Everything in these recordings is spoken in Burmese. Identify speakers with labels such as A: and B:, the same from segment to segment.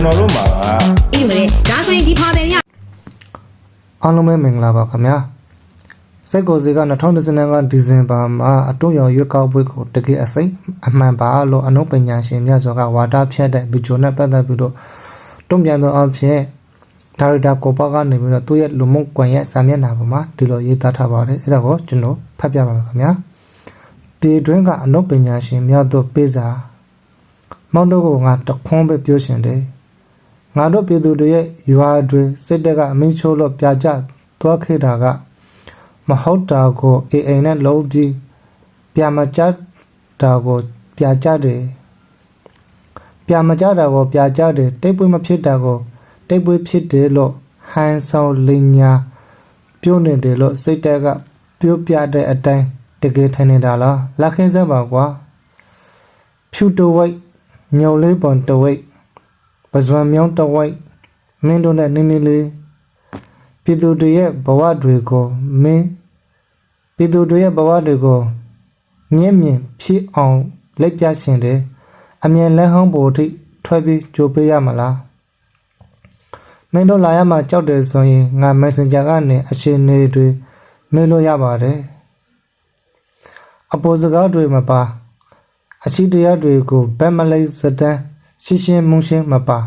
A: ကျွန်တော်တို့မှာက
B: အေးမလဲဒါဆိုရင်ဒီဖာတယ်တွေက
C: အားလုံးပဲမင်္ဂလာပါခင်ဗျာစိတ်ကိုယ်စီက2015ဒီဇင်ဘာမှာအတုံးရောရွက်ကောက်ပွဲကိုတကယ်အစိမ့်အမှန်ပါလို့အနုပညာရှင်များစွာကဝါဒဖြတ်တဲ့ဗီဒီယိုနဲ့ပတ်သက်ပြီးတော့တုံ့ပြန်သောအဖြစ်ဒါရိုက်တာကိုပေါ့ကနေပြီးတော့သူ့ရဲ့လူမှုကွန်ရက်စာမျက်နှာပေါ်မှာဒီလိုရေးသားထားပါတယ်အဲ့ဒါကိုကျွန်တော်ဖတ်ပြပါမယ်ခင်ဗျာပြည်တွင်းကအနုပညာရှင်များတို့ပေးစာမောင်တို့ကငါတခွန်းပဲပြောရှင်တယ် ငါတို့ပြည်သူတွေရဲ့ရွာတွေစစ်တပ်ကအမင်းချိုးလို့ပြကြသွားခဲ့တာက မဟုတ်တာကိုအေအိမ်နဲ့လုံးပြီးပြမကြတာကိုပြကြတယ်ပြမကြတာကိုပြကြတယ်တိတ်ပွေးမဖြစ်တာကိုတိတ်ပွေးဖြစ်တယ်လို့ဟန်ဆောင်လင်ညာပြုံးနေတယ်လို့စိတ်တက်ကပြောပြတဲ့အတိုင်းတကယ်ထင်နေတာလားလက်ခင်းစမ်းပါကွာဖြူတဝိတ်ညုံလေးပွန်တဝိတ် ပဇွန်မြောင်းတဝိုက်မင်းတို့နဲ့နင်းနေလေးပြည်သူတွေရဲ့ဘဝတွေကိုမင်းပြည်သူတွေရဲ့ဘဝတွေကိုမြင့်မြင့်ဖြစ်အောင်လက်ပြရှင်တယ်အမြင်လက်ဟောင်းပေါ်ထိထွက်ပြီးကြိုးပေးရမလားမင်းတို့လာရမှာကြောက်တယ်ဆိုရင်ငါ Messenger ကနေအချိန်နေတွေမေးလို့ရပါတယ်အပေါ်စကားတွေမပါအရှိတရားတွေကိုဘက်မလိုက်စတန်း ရှင်းရှင်းမုံရှင်းမပါ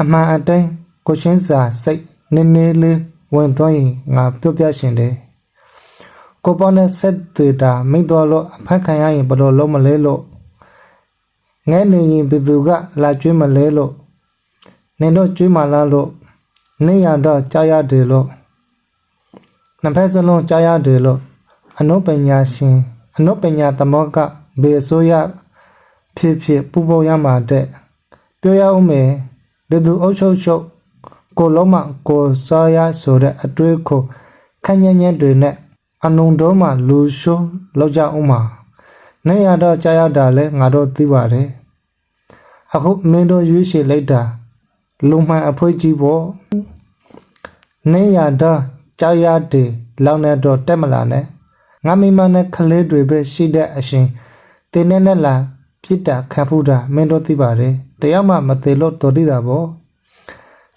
C: အမှန်အတိုင်းကိုရှင်းစာစိတ်နည်းနည်းလေးဝင်သွားရင်ငါပြောပြရှင်တယ်ကိုပေါ်နဲ့ဆက်တွေ့တာမိတော်လို့အဖက်ခံရရင်ဘယ်လိုလုံးမလဲလို့ငဲနေရင်ဘယ်သူကလာကျွေးမလဲလို့နင်တို့ကျွေးမလားလို့နေရတော့ကြားရတယ်လို့နှစ်ဖက်စလုံးကြားရတယ်လို့အနုပညာရှင်အနုပညာသမောကဘေအစိုးရ ဖြစ်ဖြစ်ပူပေါင်းရမှာတဲ့ပြောရအောင်မယ်ဘယ်သူအုပ်ချုပ်ချုပ်ကိုလုံးမကိုစားရဆိုတဲ့အတွေးကိုခန့်ညံ့ညံ့တွေနဲ့အနုံတော်မှလူရှုံးလောက်ကြအောင်မှာနေရတော့ကြားရတာလဲငါတို့သိပါတယ်အခုမင်းတို့ရွေးချယ်လိုက်တာလူမှန်အဖွဲကြီးပေါ့နေရတော့ကြားရတယ်လောက်နေတော့တက်မလာနဲ့ငါမိမနဲ့ကလေးတွေပဲရှိတဲ့အရှင်တင်းနဲ့နဲ့လာ ပြစ်တာခံဖူးတာမင်းတို့သိပါတယ်တယောက်မှမသေးလို့တော်သိတာပေါ့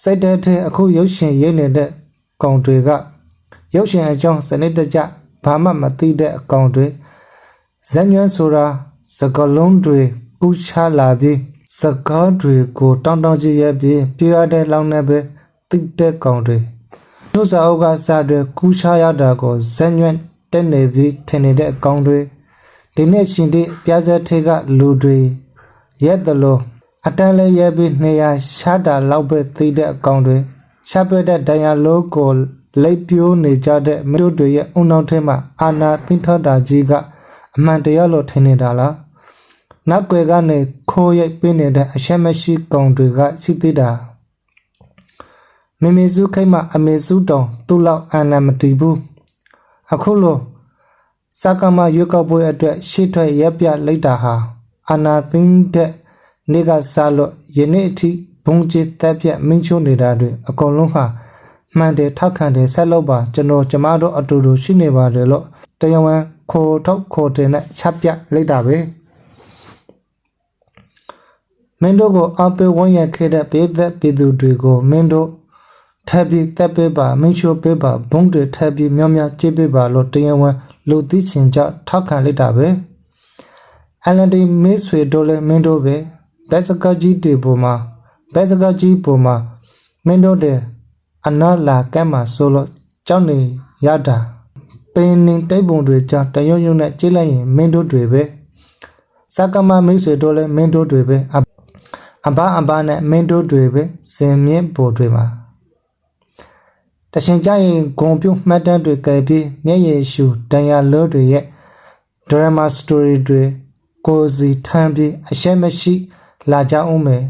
C: စိတ်တဲ့ထဲအခုရုပ်ရှင်ရိပ်နေတဲ့ကောင်တွေကရုပ်ရှင်အကြောင်းစနစ်တကျဘာမှမသိတဲ့အကောင်တွေဇက်ညွန်းဆိုတာစကလုံးတွေဥချလာပြီးစကားတွေကိုတောင်းတောင်းကြည့်ရပြီးပြရတဲ့လောင်းနဲ့ပဲသိတဲ့ကောင်တွေတို့စာအုပ်ကစာတွေကူးချရတာကိုဇက်ညွန်းတက်နေပြီးထင်နေတဲ့အကောင်တွေ ဒီနေ့ရှင်ဒီပြားစက်ထေကလူတွေရက်တလို့အတန်းလေးရဲပြီး200ရှားတာလောက်ပဲသိတဲ့အကောင်တွေရှားပြတဲ့ဒဏ်ရာလိုကိုလိပ်ပြိုးနေကြတဲ့မြို့တွေရဲ့အုံနောက်ထဲမှာအာနာသိထတာကြီးကအမှန်တရားလို့ထင်နေတာလားနောက်ွယ်ကနေခိုးရိုက်ပြနေတဲ့အရှက်မရှိကောင်တွေကရှိသေးတာမေမေစုခိတ်မှအမေစုတောင်သူ့လောက်အာနာမတီးဘူးအခုလို့ စကားမရွက်ကောက်ပွဲအတွက်ရှေ့ထွက်ရက်ပြလိုက်တာဟာအာနာသိန်းတဲ့နေကစားလို့ယနေ့အထိဘုံကျစ်တက်ပြက်မင်းချိုးနေတာတွေအကုန်လုံးဟာမှန်တယ်ထောက်ခံတယ်ဆက်လုပ်ပါကျွန်တော်ကျမတို့အတူတူရှိနေပါတယ်လို့တရားဝင်ခိုးထုတ်ခိုးတင်နဲ့ချက်ပြလိုက်တာပဲမင်းတို့ကိုအပေးဝန်းရခဲ့တဲ့ပြည်သက်ပြည်သူတွေကိုမင်းတို့ထပ်ပြီးတက်ပေးပါမင်းချိုးပေးပါဘုံတွေထပ်ပြီးမြောင်းမြောင်းကြည့်ပေးပါလို့တရားဝင် လူသိချင်ကြထောက်ခံလိုက်တာပဲအလန်ဒီမေးဆွေတို့လည်းမင်းတို့ပဲဘက်စကကြီးတေပေါ်မှာဘက်စကကြီးပေါ်မှာမင်းတို့တဲ့အနာလာကဲမှာဆိုလို့ကြောက်နေရတာပင်နေတိတ်ပုံတွေကြောင့်တရုံရုံနဲ့ကြိတ်လိုက်ရင်မင်းတို့တွေပဲစကမမိတ်ဆွေတို့လည်းမင်းတို့တွေပဲအအဘအဘနဲ့မင်းတို့တွေပဲစင်မြင့်ပေါ်တွေမှာ တရှင်ကြရင်ဂုံပြုတ်မှတ်တမ်းတွေကဲပြီးမျက်ရည်ရှူတန်ရာလို့တွေရဲ့ drama story တွေကိုယ်စီထမ်းပြီးအရှက်မရှိ လာကြအောင်မယ်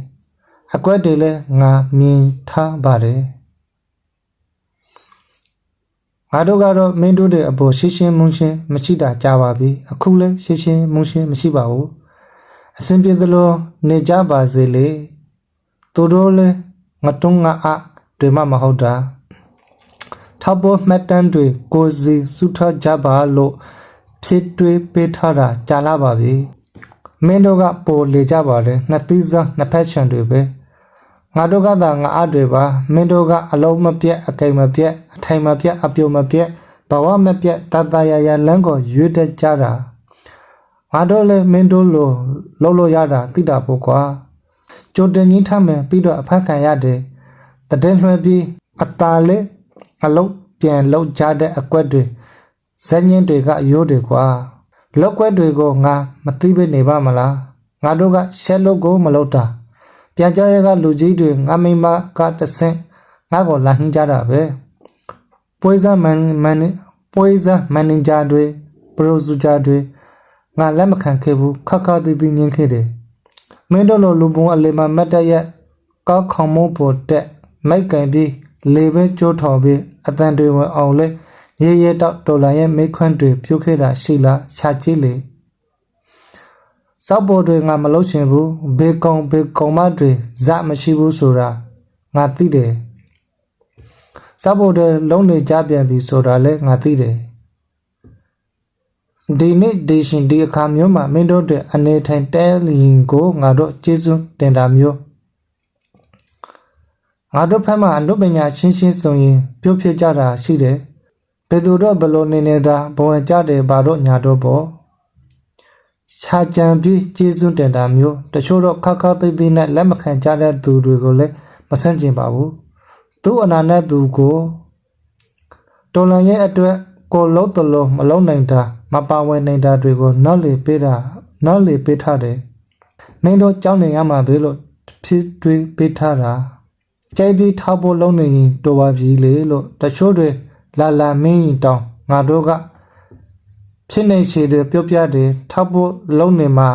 C: အကွက်တွေလည်းငါမြင်ထားပါတယ်ငါတို့ကတော့မင်းတို့တွေအပေါ်ရှင်းရှင်းမုံရှင်းမရှိတာကြပါပြီအခုလည်းရှင်းရှင်းမုံရှင်းမရှိပါဘူးအစဉ်ပြေသလိုနေကြပါစေလေသူတို့လည်းငတုံးငါအတွေမှမဟုတ်တာ ထောက်ပေါ်မှတ်တမ်းတွေကိုစီစုထားကြပါလို့ဖြစ်တွေးပေးထားတာကြာလာပါပြီမင်းတို့ကပိုလေကြပါလေနှစ်သီးစားနှစ်ဖက်ချန်တွေပဲငါတို့ကသာငါအတွေပါမင်းတို့ကအလုံးမပြတ်အကိမ်မပြတ်အထိုင်မပြတ်အပြုံမပြတ်ဘဝမပြတ်တတရရလမ်းကိုရွေးတတ်ကြတာငါတို့လည်းမင်းတို့လိုလှုပ်လို့ရတာသိတာပေါ့ကွာကြိုတင်ကြီးထမယ်ပြီးတော့အဖက်ခံရတယ်တတဲ့လွှဲပြီးအตาလေး အလုံးပြန်လောက်ကြတဲ့အကွက်တွေဇက်ညင်းတွေကအယိုးတွေကွာလောက်ကွက်တွေကိုငါမသိဘဲနေပါမလားငါတို့ကရှက်လို့ကိုမလုပ်တာပြန်ကြရကလူကြီးတွေငါမိမကတဆင့်ငါ့ကိုလာဟင်းကြတာပဲပွဲစားမန်မန်ပွဲစားမန်နေဂျာတွေပရိုဂျူဂျာတွေငါလက်မခံခဲ့ဘူးခက်ခက်တီးတီးညင်းခဲ့တယ်မင်းတို့လိုလူပုံအလေမမတ်တရက်ကောက်ခေါမိုးပေါ်တက်မိုက်ကန်ပြီး လေပဲကျိုးထော်ပြီးအတန်တွေဝင်အောင်လဲရေရဲတော့ဒေါ်လာရဲ့မိခွန်းတွေပြုတ်ခဲ့တာရှိလားရှာကြည့်လေစောက်ပေါ်တွေငါမလုပ်ချင်ဘူးဘေကုံဘေကုံမတွေဇမရှိဘူးဆိုတာငါသိတယ်စောက်ပေါ်တွေလုံးနေကြပြန်ပြီဆိုတာလည်းငါသိတယ်ဒီနေ့ဒီရှင်ဒီအခါမျိုးမှာမင်းတို့တွေအနေထိုင်တဲလျင်ကိုငါတို့ကျေးဇူးတင်တာမျိုး ငါတို့ဖက်မှာအနုပညာရှင်းရှင်းဆိုရင် ပြုတ်ဖြစ်ကြတာရှိတယ်ဘယ်သူတော့ဘလို့နေနေတာဘဝင်ကြတယ်ဘာတော့ညာတော့ပေါ့ရှာကြံပြီးကျေးဇူးတင်တာမျိုးတချို့တော့ခက်ခက်သိသိနဲ့လက်မခံကြတဲ့သူတွေကိုလည်းမဆန့်ကျင်ပါဘူးသူ့အနာနဲ့သူကိုတော်လန်ရဲ့အတွက်ကိုလုံးတလုံးမလုံးနိုင်တာမပါဝင်နိုင်တာတွေကိုနောက်လေပေးတာနောက်လေပေးထားတယ်မင်းတို့ကြောင်းနေရမှာပဲလို့ဖြစ်တွေးပေးထားတာ ကြိုက်ပြီးထောက်ဖို့လုံးနေရင်တော်ပါပြီလေလို့တချို့တွေလာလာမင်းရင်တောင်းငါတို့ကဖြစ်နေချေတယ်ပြောပြတယ်ထောက်ဖို့လုံနေမှာ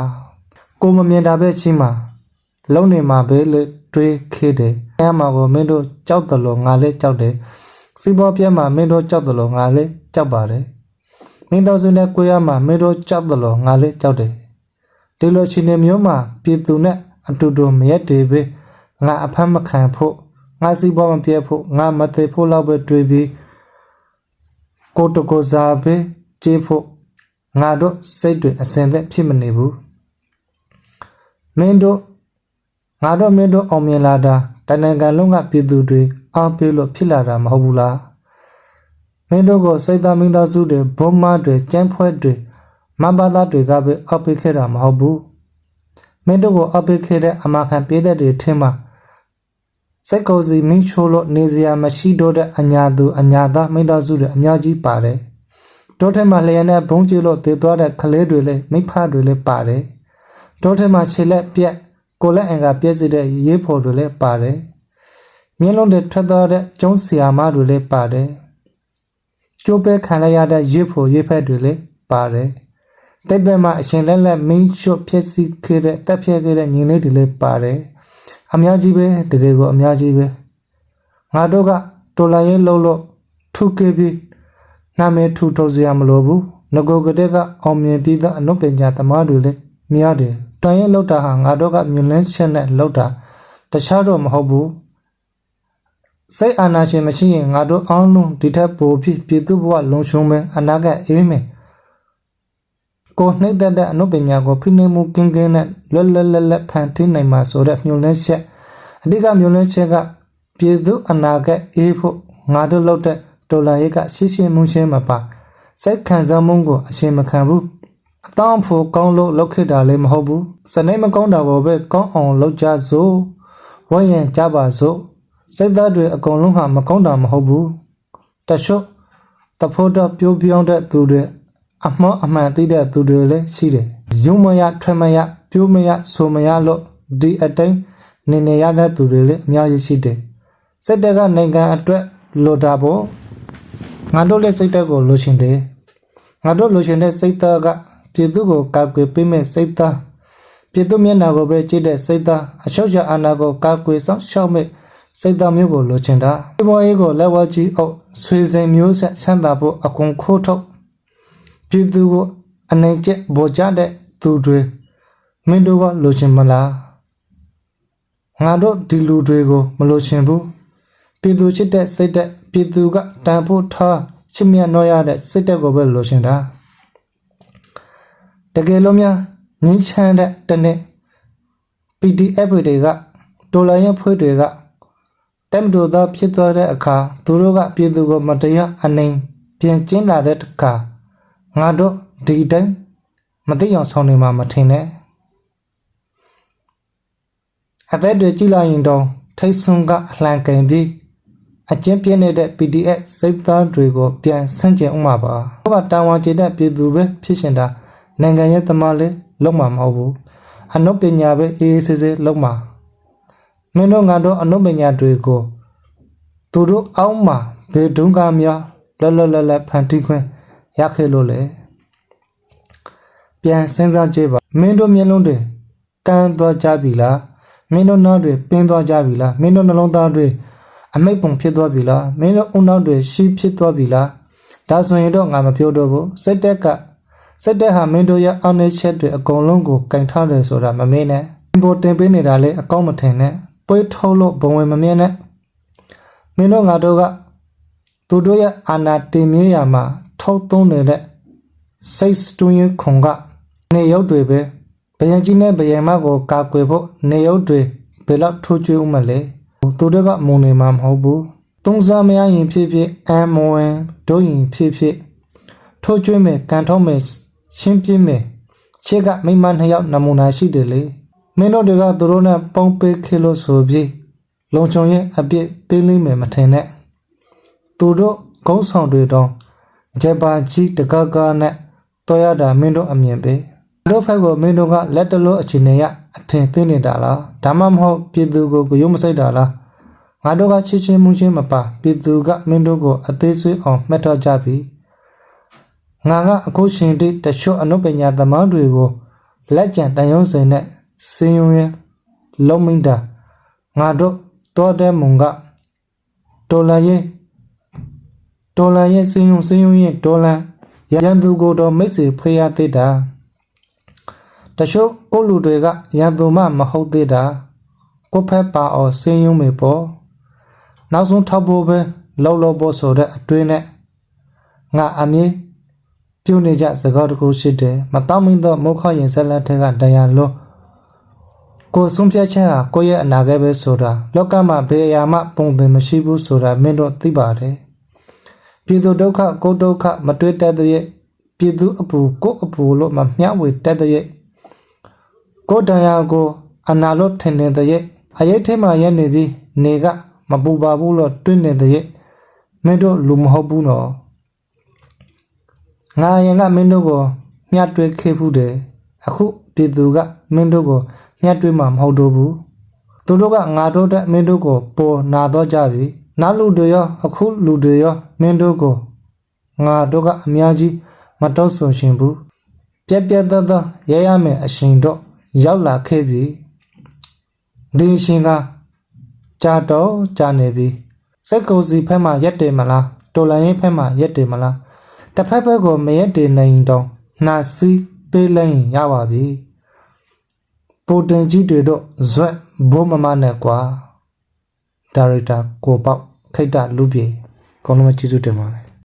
C: ကိုမမြင်တာပဲချင်းမှာလုံနေမှာပဲလေတွေးခေတယ်အဲမှာကိုမင်းတို့ကြောက်တယ်လို့ငါလည်းကြောက်တယ်စီဘောပြဲမှာမင်းတို့ကြောက်တယ်လို့ငါလည်းကြောက်ပါတယ်မင်းတို့စုနဲ့ကိုရမှာမင်းတို့ကြောက်တယ်လို့ငါလည်းကြောက်တယ်ဒီလိုချင်းနေမျိုးမှာပြည်သူနဲ့အတူတူမရက်တယ်ပဲငါအဖမ်းမခံဖို့ ငါစီဘောမပြဲဖို့ငါမသေးဖို့လောက်ပဲတွေးပြီးကိုတကိုစားပဲကြေးဖို့ငါတို့စိတ်တွေအစင်သက်ဖြစ်မနေဘူးမင်းတို့ငါတို့မင်းတို့အောင်မြင်လာတာတဏ္ဍာလုံးကပြည်သူတွေအားပေးလို့ဖြစ်လာတာမဟုတ်ဘူးလားမင်းတို့ကိုစိတ်သားမင်းသားစုတွေဘုံမတွေကျန်းဖွဲ့တွေမဘာသာတွေကပဲအားပေးခဲ့တာမဟုတ်ဘူးမင်းတို့ကိုအားပေးခဲ့တဲ့အမခံပေးတဲ့တွေထင်မှာ စိတ်ကိုယ်စီမင်းချိုးလို့နေစရာမရှိတော့တဲ့အညာသူအညာသားမင်းသားစုတွေအများကြီးပါတယ်တောထဲမှာလျှက်နဲ့ဘုံကျလို့တည်သွားတဲ့ကလေးတွေလည်းမိဖတွေလည်းပါတယ်တောထဲမှာခြေလက်ပြက်ကိုလက်အင်ကပြက်စီတဲ့ရေးဖို့တွေလည်းပါတယ်မျက်လုံးတွေထွက်သွားတဲ့ကျုံးဆီယာမတွေလည်းပါတယ်ကျိုးပဲခံလိုက်ရတဲ့ရေးဖို့ရေးဖက်တွေလည်းပါတယ်တိတ်ပဲမှာအရှင်လက်လက်မင်းချွတ်ဖြစ်စီခဲ့တဲ့တက်ဖြတ်ခဲ့တဲ့ညီလေးတွေလည်းပါတယ် အများကြီးပဲတကယ်ကိုအများကြီးပဲငါတို့ကတော်လာရေးလုံးလို့ထုခဲ့ပြီးနာမည်ထူထုတ်စရာမလိုဘူးငကိုကတဲ့ကအောင်မြင်ပြီးသားအနုပညာသမားတွေလည်းများတယ်တန်ရဲ့လောက်တာဟာငါတို့ကမြင်လန်းချက်နဲ့လောက်တာတခြားတော့မဟုတ်ဘူးစိတ်အာနာရှင်မရှိရင်ငါတို့အောင်းလုံးဒီထက်ပိုပြီးပြည်သူဘဝလုံခြုံမယ်အနာဂတ်အေးမယ်ကိုနှိမ့်သက်တဲ့အနုပညာကိုဖိနှိပ်မှုကင်းကင်းနဲ့ လွတ်လွတ်လပ်လပ်ဖန်တီးနိုင်မှာဆိုတဲ့မြုံလန်းချက်အဓိကမြုံလန်းချက်ကပြည်သူအနာဂတ်အေးဖို့ငါတို့လောက်တဲ့ဒေါ်လာရိတ်ကရှင်းရှင်းမှုရှင်းမပါစိတ်ခံစားမှုကိုအရှင်းမခံဘူးအတောင်းဖို့ကောင်းလို့လောက်ခဲ့တာလည်းမဟုတ်ဘူးစနေမကောင်းတာဘောပဲကောင်းအောင်လုပ်ကြစို့ဝတ်ရင်ကြပါစို့စိတ်သားတွေအကုန်လုံးဟာမကောင်းတာမဟုတ်ဘူးတရှုပ်တဖို့တော့ပြိုးပြောင်းတဲ့သူတွေအမောအမှန်သိတဲ့သူတွေလည်းရှိတယ်ယုံမရထွက်မရ ပြိုးမရဆိုမရလို့ဒီအတိုင်းနေနေရတဲ့သူတွေလည်းအများကြီးရှိတယ်စိတ်တက်ကနိုင်ငံအတွက်လိုတာပေါ့ငါတို့လည်းစိတ်တက်ကိုလိုချင်တယ်ငါတို့လိုချင်တဲ့စိတ်သားကပြည်သူကိုကာကွယ်ပေးမဲ့စိတ်သားပြည်သူမျက်နှာကိုပဲကြည့်တဲ့စိတ်သားအရှော့ချအာဏာကိုကာကွယ်ဆောင်ရှောက်မဲ့စိတ်သားမျိုးကိုလိုချင်တာဒီဘဝရေးကိုလက်ဝါးကြီးအုပ်ဆွေစဉ်မျိုးဆက်ဆန်းတာဖို့အကုန်ခိုးထုတ်ပြည်သူကိုအနေကျက်ပေါ်ကြတဲ့သူတွေ မင်းတို့ကလိုချင်မလားငါတို့ဒီလူတွေကိုမလိုချင်ဘူးပြည်သူချစ်တဲ့စိတ်တဲ့ပြည်သူကတန်ဖို့ထားချစ်မြတ်နှောရတဲ့စိတ်တဲ့ကိုပဲလိုချင်တာတကယ်လို့များငင်းချမ်းတဲ့တနေ့ PDF တွေကတော်လိုင်းရဲ့ဖွဲ့တွေကတက်မတော်သားဖြစ်သွားတဲ့အခါသူတို့ကပြည်သူကိုမတရားအနိုင်ပြန်ကျင်းလာတဲ့အခါငါတို့ဒီတိုင်းမသိအောင်ဆောင်နေမှာမထင်နဲ့ အသက်တွေကြည့်လိုက်ရင်တော့ထိတ်ဆုံးကအလှန်ကင်ပြီးအကျဉ်းပြင်းနေတဲ့ PDF စိတ်သားတွေကိုပြန်ဆန့်ကျင်ဥမှာပါ။ဘုကတာဝန်ကျေတဲ့ပြည်သူပဲဖြစ်ရှင်တာနိုင်ငံရဲ့သမားလေးလုံးမှာမဟုတ်ဘူး။အနုပညာပဲအေးအေးဆေးဆေးလုံးမှာမင်းတို့ငါတို့အနုပညာတွေကိုသူတို့အောက်မှာဘေဒုံကများလောလောလတ်လတ်ဖန်တီးခွင့်ရခဲ့လို့လေပြန်စဉ်းစားကြည့်ပါမင်းတို့မျက်လုံးတွေကန်းသွားကြပြီလား မင်းတို့နောက်တွေပင်းသွားကြပြီလားမင်းတို့နှလုံးသားတွေအမိတ်ပုံဖြစ်သွားပြီလားမင်းတို့အုံနောက်တွေရှီးဖြစ်သွားပြီလားဒါဆိုရင်တော့ငါမပြောတော့ဘူးစိတ်တက်ကစိတ်တက်ဟာမင်းတို့ရဲ့အောက်နေချက်တွေအကုန်လုံးကိုကင်ထားတယ်ဆိုတာမမင်းနဲ့ဘိုတင်ပေးနေတာလေအကောင့်မထင်နဲ့ပွေးထုတ်လို့ဘုံဝင်မမြင်နဲ့မင်းတို့ငါတို့ကသူတို့ရဲ့အာနာတင်မြဲရာမှာထုတ်သွင်းနေတဲ့စိတ်စတွင်းရခုံကနေရုပ်တွေပဲ ဘယံကြီးနဲ့ဘယံမကိုကာကွယ်ဖို့နေရုပ်တွေဘယ်တော့ထိုးကျွေးဦးမလဲသူတို့ကမုံနေမှာမဟုတ်ဘူးသုံးစားမရရင်ဖြစ်ဖြစ်အမ်မဝင်တို့ရင်ဖြစ်ဖြစ်ထိုးကျွေးမယ်ကန်ထုံးမယ်ရှင်းပြမယ်ချစ်ကမိမနှစ်ယောက်နမူနာရှိတယ်လေမင်းတို့တွေကသူတို့နဲ့ပုံပေးခေလို့ဆိုပြီးလုံချုံရဲ့အပြစ်ပေးလိမ့်မယ်မထင်နဲ့သူတို့ဂုံးဆောင်တွေတော့ဂျပန်ကြီးတကကနဲ့တော်ရတာမင်းတို့အမြင်ပဲ တို့ဖက်ကိုမင်းတို့ကလက်တလို့အခြေအနေရအထင်သိနေတာလားဒါမှမဟုတ်ပြည်သူကိုကိုရုံမစိတ်တာလားငါတို့ကချစ်ချင်းမှုချင်းမပါပြည်သူကမင်းတို့ကိုအသေးဆွေးအောင်မှတ်ထားကြပြီငါကအခုရှင်တိတချို့အနုပညာသမားတွေကိုလက်ကျန်တန်ရုံးစင်နဲ့စင်ယုံရဲ့လုံးမိန်တာငါတို့တော်တဲ့မုံကတော်လာရဲ့တော်လာရဲ့စင်ယုံစင်ယုံရဲ့တော်လာရန်သူကိုတော့မိတ်ဆွေဖေးရသေးတာ တချို့ကိုလူတွေကရန်သူမှမဟုတ်သေးတာကိုဖက်ပါအောင်စင်ယုံမေပေါ်နောက်ဆုံးထောက်ဖို့ပဲလောက်လောက်ဖို့ဆိုတဲ့အတွေးနဲ့ငါအမြင်ပြုတ်နေကြစကားတခုရှိတယ်မတော်မင်းတော့မုခရင်ဆက်လက်ထက်ကတရားလို့ကိုယ်ဆုံးဖြတ်ချက်ဟာကိုယ့်ရဲ့အနာဂတ်ပဲဆိုတာလောကမှာဘယ်အရာမှပုံသင်မရှိဘူးဆိုတာမင်းတို့သိပါတယ်ပြည်သူဒုက္ခကိုယ်ဒုက္ခမတွေ့တတ်တဲ့ရဲ့ပြည်သူအပူကိုယ်အပူလို့မမျှဝေတတ်တဲ့ရဲ့ ကိုယ်တရားကိုအနာလို့ထင်နေတဲ့ရဲ့အရေးထဲမှာရက်နေပြီးနေကမပူပါဘူးလို့တွင်းနေတဲ့ရဲ့မင်းတို့လူမဟုတ်ဘူးနော်ငါရင်ကမင်းတို့ကိုမျှတွေးခဲ့ဘူးတယ်အခုပြည်သူကမင်းတို့ကိုမျှတွေးမှာမဟုတ်တော့ဘူးသူတို့ကငါတို့တဲ့မင်းတို့ကိုပေါ်နာတော့ကြပြီနောက်လူတွေရောအခုလူတွေရောမင်းတို့ကိုငါတို့ကအများကြီးမတော့ဆိုရှင်ဘူးပြက်ပြက်သားသားရဲရမယ်အရှင်တော့ ရောက်လာခဲ့ပြီဒီရှင်ကကြာတော့ကြာနေပြီစက်ကိုစီဖက်မှရက်တယ်မလားတော်လိုင်းရင်ဖက်မှရက်တယ်မလားတစ်ဖက်ဖက်ကိုမရက်တည်နိုင်တော့နှာစီးပေးလိုက်ရင်ရပါပြီပိုတင်ကြီးတွေတော့ဇွတ်ဘိုးမမနဲ့ကွာဒါရိုက်တာကိုပေါက်ခိတ်တလူပြေအကုန်လုံးကျေးဇူးတင်ပါတယ်